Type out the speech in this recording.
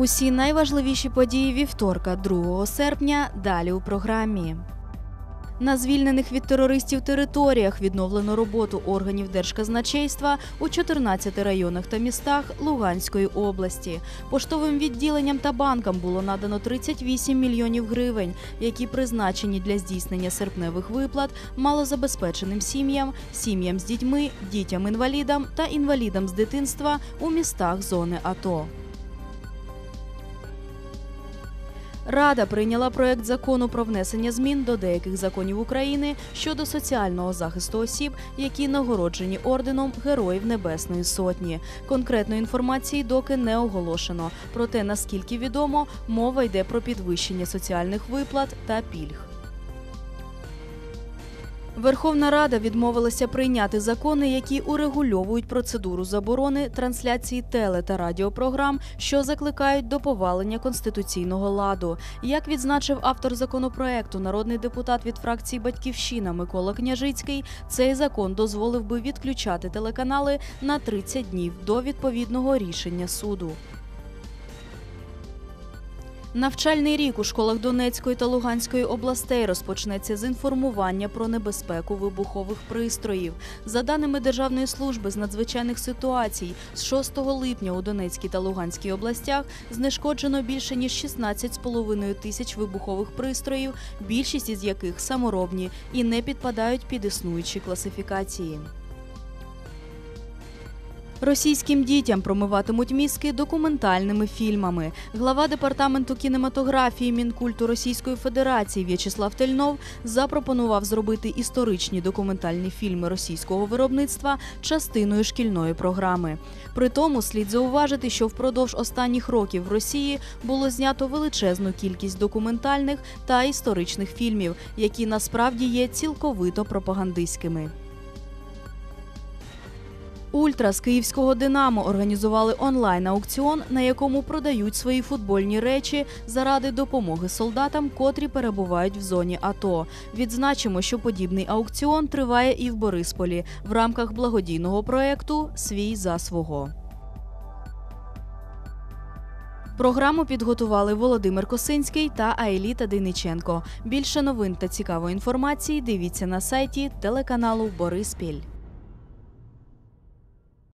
Усі найважливіші події вівторка, 2 серпня. Далі у програмі. На звільнених від терористів територіях відновлено роботу органів держказначейства у 14 районах та містах Луганської області. Поштовим відділенням та банкам було надано 38 мільйонів гривень, які призначені для здійснення серпневих виплат малозабезпеченим сім'ям, сім'ям з дітьми, дітям-інвалідам та інвалідам з дитинства у містах зони АТО. Рада прийняла проект закону про внесення змін до деяких законів України щодо соціального захисту осіб, які нагороджені орденом Героїв Небесної Сотні. Конкретної інформації доки не оголошено. Проте, наскільки відомо, мова йде про підвищення соціальних виплат та пільг. Верховна Рада відмовилася прийняти закони, які урегульовують процедуру заборони трансляції теле та радіопрограм, що закликають до повалення конституційного ладу. Як відзначив автор законопроекту, народний депутат від фракції Батьківщина Микола Княжицький, цей закон дозволив би відключати телеканали на 30 днів до відповідного рішення суду. Навчальний рік у школах Донецької та Луганської областей розпочнеться з інформування про небезпеку вибухових пристроїв. За даними Державної служби з надзвичайних ситуацій, з 6 липня у Донецькій та Луганській областях знешкоджено більше ніж 16,5 тисяч вибухових пристроїв, більшість із яких саморобні і не підпадають під існуючі класифікації. Російським дітям промиватимуть мізки документальними фільмами. Глава департаменту кінематографії Мінкульту Російської Федерації В'ячеслав Тельнов запропонував зробити історичні документальні фільми російського виробництва частиною шкільної програми. При тому слід зауважити, що впродовж останніх років в Росії було знято величезну кількість документальних та історичних фільмів, які насправді є цілковито пропагандистськими. Ультра з київського Динамо організували онлайн-аукціон, на якому продають свої футбольні речі заради допомоги солдатам, котрі перебувають в зоні АТО. Відзначимо, що подібний аукціон триває і в Борисполі в рамках благодійного проєкту Свій за свого. Програму підготували Володимир Косинський та Аеліта Дейниченко. Більше новин та цікавої інформації дивіться на сайті телеканалу Бориспіль.